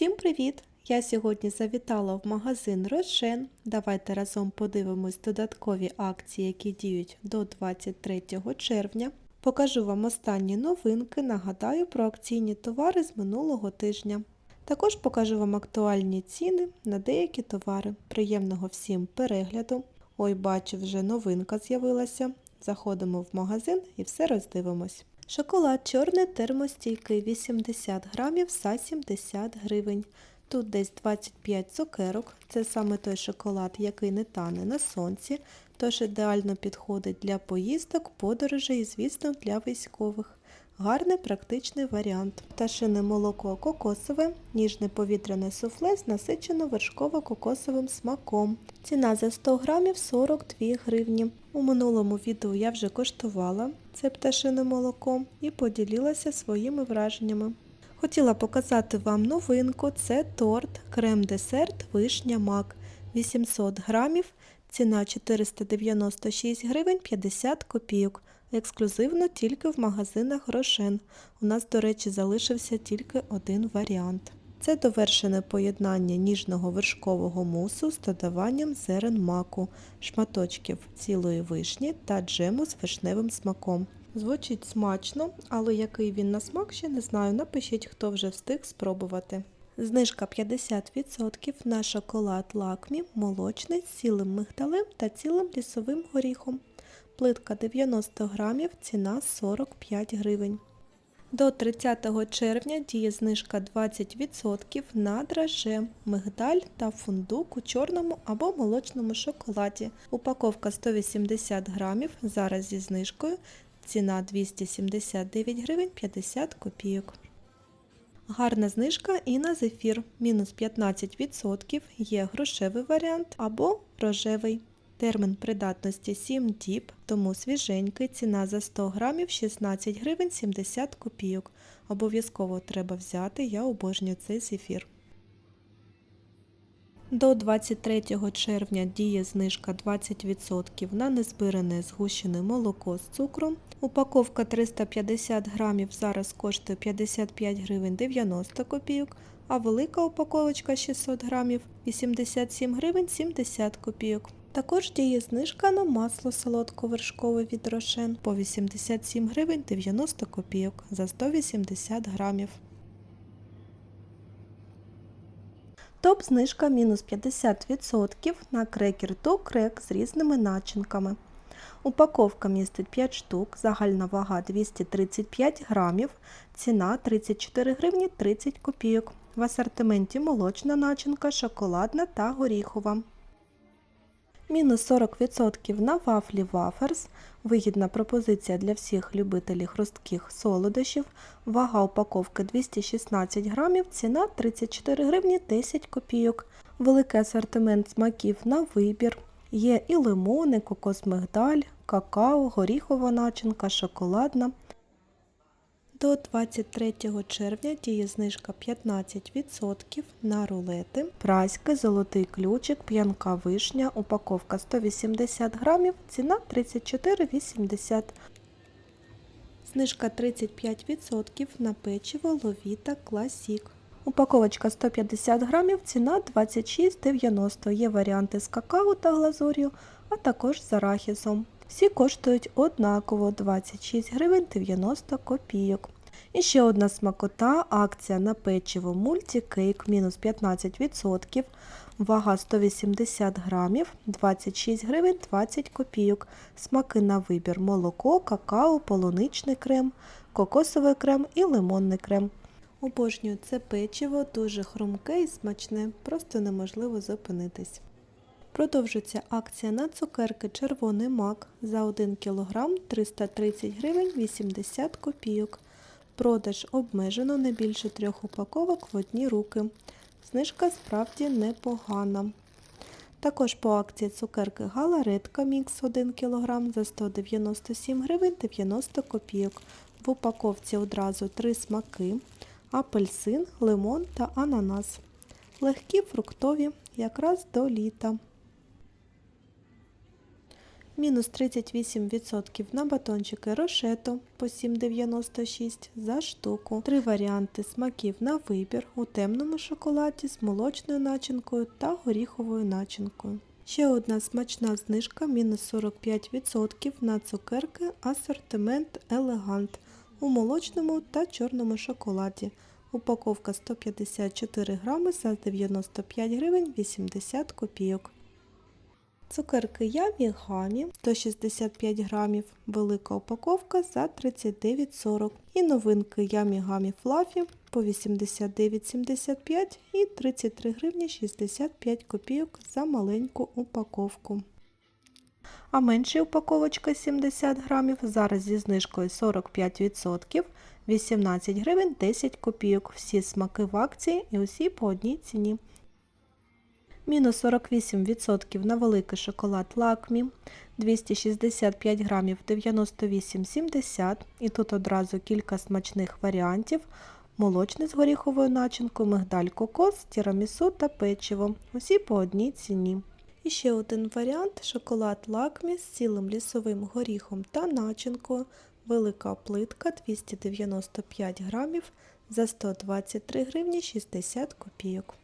Всім привіт! Я сьогодні завітала в магазин Рошен. Давайте разом подивимось додаткові акції, які діють до 23 червня. Покажу вам останні новинки, нагадаю про акційні товари з минулого тижня. Також покажу вам актуальні ціни на деякі товари. Приємного всім перегляду. Ой, бачу, вже новинка з'явилася. Заходимо в магазин і все роздивимось. Шоколад чорний термостійкий 80 грамів за 70 гривень. Тут десь 25 цукерок. Це саме той шоколад, який не тане на сонці, тож ідеально підходить для поїздок, подорожей і, звісно, для військових. Гарний практичний варіант. Пташине молоко кокосове, ніжне повітряне суфле з насичено вершково-кокосовим смаком. Ціна за 100 грамів 42 гривні. У минулому відео я вже коштувала це пташине молоко і поділилася своїми враженнями. Хотіла показати вам новинку. Це торт крем-десерт вишня мак 800 грамів, ціна 496 гривень 50 копійок. Ексклюзивно тільки в магазинах Рошен. У нас, до речі, залишився тільки один варіант. Це довершене поєднання ніжного вершкового мусу з додаванням зерен маку, шматочків цілої вишні та джему з вишневим смаком. Звучить смачно, але який він на смак ще не знаю. Напишіть, хто вже встиг спробувати. Знижка 50% на шоколад лакмі, молочний з цілим мигдалем та цілим лісовим горіхом. Плитка 90 грамів, ціна 45 гривень. До 30 червня діє знижка 20% на драже, мигдаль та фундук у чорному або молочному шоколаді. Упаковка 180 грамів, зараз зі знижкою. Ціна 279 гривень 50 копійок. Гарна знижка і на зефір. Мінус 15% є грошевий варіант або рожевий. Термін придатності 7 діб, тому свіженький. Ціна за 100 грамів 16 гривень 70 копійок. Обов'язково треба взяти, я обожнюю цей зефір. До 23 червня діє знижка 20% на незбирене згущене молоко з цукром. Упаковка 350 грамів зараз коштує 55 гривень 90 копійок, а велика упаковочка 600 грамів 87 гривень 70 копійок. Також діє знижка на масло солодковершкове від Рошен по 87 гривень 90 копійок за 180 грамів. Топ знижка мінус 50% на крекер до крек з різними начинками. Упаковка містить 5 штук, загальна вага 235 грамів, ціна 34 гривні 30 копійок. В асортименті молочна начинка, шоколадна та горіхова. Мінус 40% на вафлі Ваферс. Вигідна пропозиція для всіх любителів хрустких солодощів. Вага упаковки 216 грамів, ціна 34 гривні 10 копійок. Великий асортимент смаків на вибір. Є і лимони, кокос мигдаль, какао, горіхова начинка, шоколадна. До 23 червня діє знижка 15% на рулети, праськи, золотий ключик, п'янка вишня, упаковка 180 грамів, ціна 34,80. Знижка 35% на печиво Ловіта Класік. Упаковочка 150 грамів, ціна 26,90. Є варіанти з какао та глазур'ю, а також з арахісом. Всі коштують однаково 26 гривень 90 копійок. І ще одна смакота, акція на печиво мультикейк мінус 15%, вага 180 грамів, 26 гривень 20 копійок. Смаки на вибір молоко, какао, полуничний крем, кокосовий крем і лимонний крем. Обожнюю це печиво, дуже хрумке і смачне, просто неможливо зупинитись. Продовжується акція на цукерки червоний мак за 1 кг 330 гривень 80 копійок. Продаж обмежено не більше трьох упаковок в одні руки. Знижка справді непогана. Також по акції цукерки Галаретка Мікс 1 кг за 197 гривень 90 копійок. В упаковці одразу три смаки апельсин, лимон та ананас. Легкі фруктові якраз до літа. Мінус 38% на батончики рошето по 7,96 за штуку. Три варіанти смаків на вибір у темному шоколаді з молочною начинкою та горіховою начинкою. Ще одна смачна знижка мінус 45% на цукерки асортимент Елегант у молочному та чорному шоколаді. Упаковка 154 грами за 95 гривень 80 копійок. Цукерки Ямі Гамі 165 грамів, велика упаковка за 39,40 і новинки Ямі Гамі Флафі по 89,75 і 33 гривні 65 копійок за маленьку упаковку. А менша упаковочка 70 грамів зараз зі знижкою 45%, 18 гривень 10 копійок. Всі смаки в акції і усі по одній ціні. Мінус 48% на великий шоколад Лакмі, 265 грамів 98,70 і тут одразу кілька смачних варіантів. Молочний з горіховою начинкою, мигдаль кокос, тірамісу та печиво. Усі по одній ціні. І ще один варіант шоколад Лакмі з цілим лісовим горіхом та начинкою. Велика плитка 295 грамів за 123 гривні 60 копійок.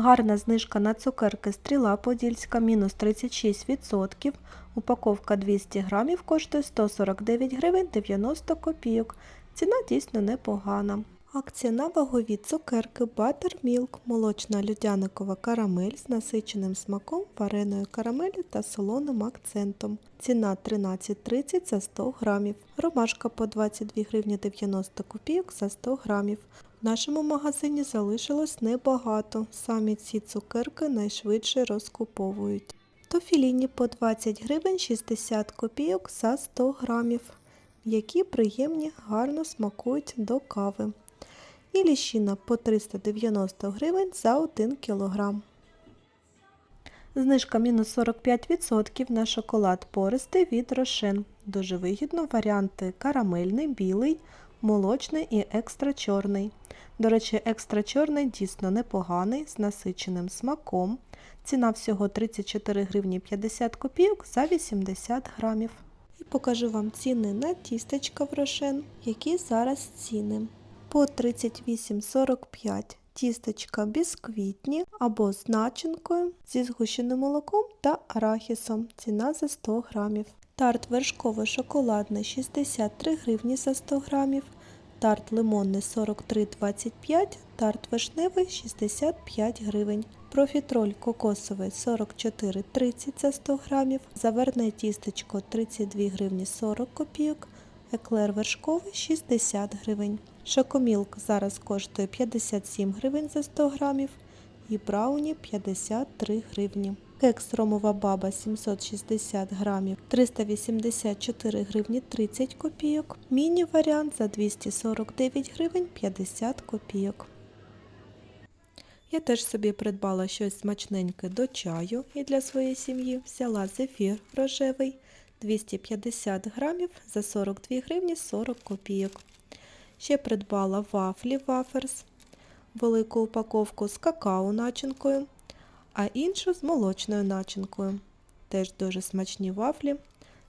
Гарна знижка на цукерки стріла подільська мінус 36%. Упаковка 200 грамів коштує 149 гривень 90 копійок. Ціна дійсно непогана. Акція на вагові цукерки Buttermilk, молочна людяникова карамель з насиченим смаком, вареною карамелі та солоним акцентом. Ціна 13,30 за 100 грамів. Ромашка по 22 гривні 90 копійок за 100 грамів. В нашому магазині залишилось небагато. Самі ці цукерки найшвидше розкуповують. Тофіліні по 20 гривень 60 копійок за 100 грамів, які приємні, гарно смакують до кави. І ліщина по 390 гривень за 1 кілограм. Знижка мінус 45% на шоколад пористий від Рошен. Дуже вигідно варіанти карамельний, білий, молочний і екстра чорний. До речі, екстра чорний дійсно непоганий, з насиченим смаком. Ціна всього 34 гривні 50 копійок за 80 грамів. І покажу вам ціни на тістечка в Рошен, які зараз ціни. По 38,45 тістечка бісквітні або з начинкою зі згущеним молоком та арахісом. Ціна за 100 грамів. Тарт вершково-шоколадний 63 гривні за 100 грамів. Тарт лимонний 43,25, тарт вишневий 65 гривень. Профітроль кокосовий 44,30 за 100 грамів. Заверне тістечко 32 гривні 40 копійок. Еклер вершковий 60 гривень. Шокомілк зараз коштує 57 гривень за 100 грамів і брауні 53 гривні. Кекс ромова баба 760 грамів 384 гривні 30 копійок. Міні-варіант за 249 гривень 50 копійок. Я теж собі придбала щось смачненьке до чаю і для своєї сім'ї взяла зефір рожевий 250 грамів за 42 гривні 40 копійок. Ще придбала вафлі ваферс, велику упаковку з какао начинкою, а іншу з молочною начинкою. Теж дуже смачні вафлі,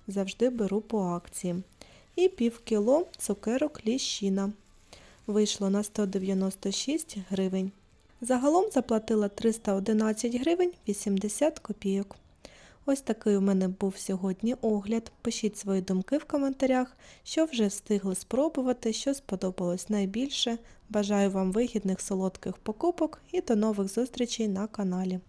завжди беру по акції. І пів кіло цукерок ліщина. Вийшло на 196 гривень. Загалом заплатила 311 гривень 80 копійок. Ось такий у мене був сьогодні огляд. Пишіть свої думки в коментарях, що вже встигли спробувати, що сподобалось найбільше. Бажаю вам вигідних солодких покупок і до нових зустрічей на каналі.